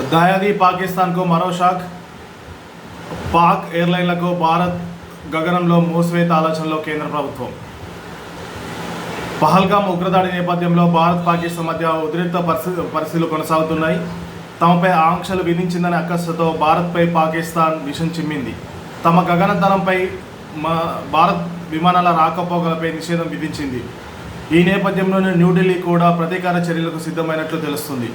దాయాది పాకిస్తాన్కు మరో షాక్. పాక్ ఎయిర్లైన్లకు భారత్ గగనంలో మూసివేత ఆలోచనలో కేంద్ర ప్రభుత్వం. పహల్గామ్ ఉగ్రదాడి నేపథ్యంలో భారత్ పాకిస్తాన్ మధ్య ఉద్రిక్త పరిస్థితి పరిస్థితులు కొనసాగుతున్నాయి. తమపై ఆంక్షలు విధించిందనే అక్కస్సుతో భారత్పై పాకిస్తాన్ విషం చిమ్మింది. తమ గగనతలంపై మా భారత్ విమానాల రాకపోకలపై నిషేధం విధించింది. ఈ నేపథ్యంలోనే న్యూఢిల్లీ కూడా ప్రతీకార చర్యలకు సిద్ధమైనట్లు తెలుస్తుంది.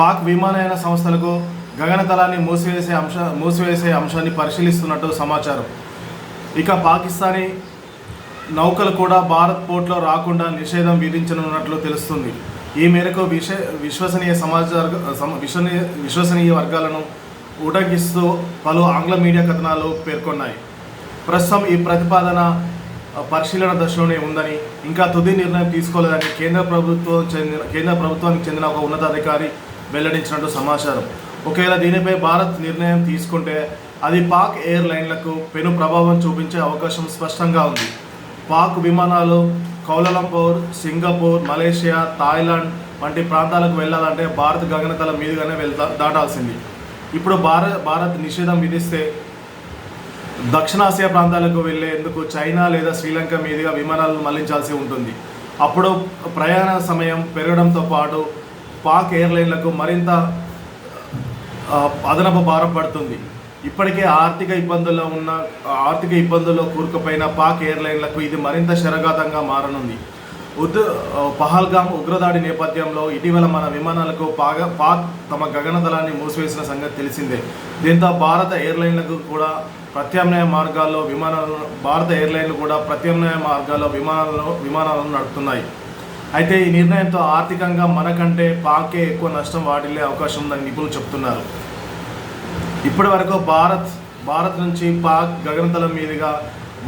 పాక్ విమానయాన సంస్థలకు గగనతలాన్ని మూసివేసే అంశ మూసివేసే అంశాన్ని పరిశీలిస్తున్నట్టు సమాచారం. ఇక పాకిస్తానీ నౌకలు కూడా భారత్ పోర్ట్లో రాకుండా నిషేధం విధించనున్నట్లు తెలుస్తుంది. ఈ మేరకు విష విశ్వసనీయ సమాచార విశ్వనీయ విశ్వసనీయ వర్గాలను ఉటంకిస్తూ పలు ఆంగ్ల మీడియా కథనాలు పేర్కొన్నాయి. ప్రస్తుతం ఈ ప్రతిపాదన పరిశీలన దశలోనే ఉందని ఇంకా తుది నిర్ణయం తీసుకోలేదని కేంద్ర ప్రభుత్వం చెందిన కేంద్ర ప్రభుత్వానికి చెందిన ఒక ఉన్నతాధికారి వెల్లడించినట్టు సమాచారం. ఒకవేళ దీనిపై భారత్ నిర్ణయం తీసుకుంటే అది పాక్ ఎయిర్లైన్లకు పెను ప్రభావం చూపించే అవకాశం స్పష్టంగా ఉంది. పాక్ విమానాలు కౌలలంపూర్ సింగపూర్ మలేషియా థాయిలాండ్ వంటి ప్రాంతాలకు వెళ్ళాలంటే భారత్ గగనతల మీదుగానే వెళ్తా దాటాల్సింది. ఇప్పుడు భారత్ భారత్ నిషేధం విధిస్తే దక్షిణాసియా ప్రాంతాలకు వెళ్ళేందుకు చైనా లేదా శ్రీలంక మీదుగా విమానాలను మళ్ళించాల్సి ఉంటుంది. అప్పుడు ప్రయాణ సమయం పెరగడంతో పాటు పాక్ ఎయిర్లైన్లకు మరింత అదనపు భారం పడుతుంది. ఇప్పటికే ఆర్థిక ఇబ్బందుల్లో ఉన్న ఆర్థిక ఇబ్బందుల్లో కూరుకుపోయిన పాక్ ఎయిర్లైన్లకు ఇది మరింత శరఘాతంగా మారనుంది. ఉద్ పహల్గామ్ ఉగ్రదాడి నేపథ్యంలో ఇటీవల మన విమానాలకు పాగ పాక్ తమ గగనతలాన్ని మూసివేసిన సంగతి తెలిసిందే. దీంతో భారత ఎయిర్లైన్లకు కూడా ప్రత్యామ్నాయ మార్గాల్లో విమానాలను భారత ఎయిర్లైన్లు కూడా ప్రత్యామ్నాయ మార్గాల్లో విమానాలను విమానాలను నడుపుతున్నాయి. అయితే ఈ నిర్ణయంతో ఆర్థికంగా మనకంటే పాకే ఎక్కువ నష్టం వాటిల్లే అవకాశం ఉందని నిపుణులు చెప్తున్నారు. ఇప్పటి వరకు భారత్ భారత్ నుంచి పాక్ గగనతలం మీదుగా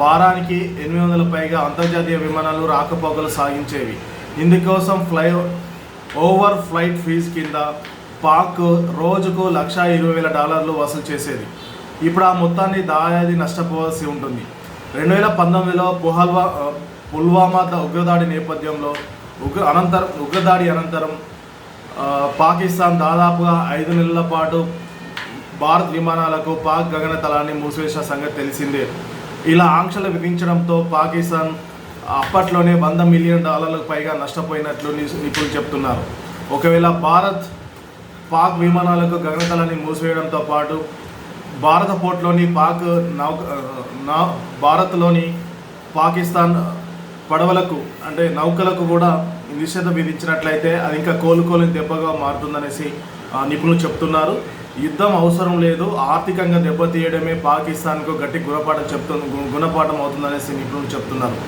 వారానికి ఎనిమిది వందల పైగా అంతర్జాతీయ విమానాలు రాకపోకలు సాగించేవి. ఇందుకోసం ఫ్లై ఓవర్ ఫ్లైట్ ఫీజు కింద పాక్ రోజుకు లక్ష ఇరవై వేల డాలర్లు వసూలు చేసేది. ఇప్పుడు ఆ మొత్తాన్ని దాయాది నష్టపోవాల్సి ఉంటుంది. రెండు వేల పంతొమ్మిదిలో పుహల్వా పుల్వామా ఉగ్రదాడి నేపథ్యంలో ఉగ్ర అనంతరం ఉగ్రదాడి అనంతరం పాకిస్తాన్ దాదాపుగా ఐదు నెలల పాటు భారత్ విమానాలకు పాక్ గగనతలాన్ని మూసివేసిన సంగతి తెలిసిందే. ఇలా ఆంక్షలు విధించడంతో పాకిస్తాన్ అప్పట్లోనే వంద మిలియన్ డాలర్లకు పైగా నష్టపోయినట్లు ని- నిపుణులు చెప్తున్నారు. ఒకవేళ భారత్ పాక్ విమానాలకు గగనతలాన్ని మూసివేయడంతో పాటు భారత పోర్ట్లోని పాక్ నౌక నా భారత్లోని పాకిస్తాన్ పడవలకు అంటే నౌకలకు కూడా నిషేధం విధించినట్లయితే అది ఇంకా కోలుకోలేని దెబ్బగా మారుతుందనేసి నిపుణులు చెప్తున్నారు. యుద్ధం అవసరం లేదు ఆర్థికంగా దెబ్బతీయడమే పాకిస్తాన్కు గట్టి గుణపాఠం చెప్తు గుణపాఠం అవుతుందనేసి నిపుణులు చెప్తున్నారు.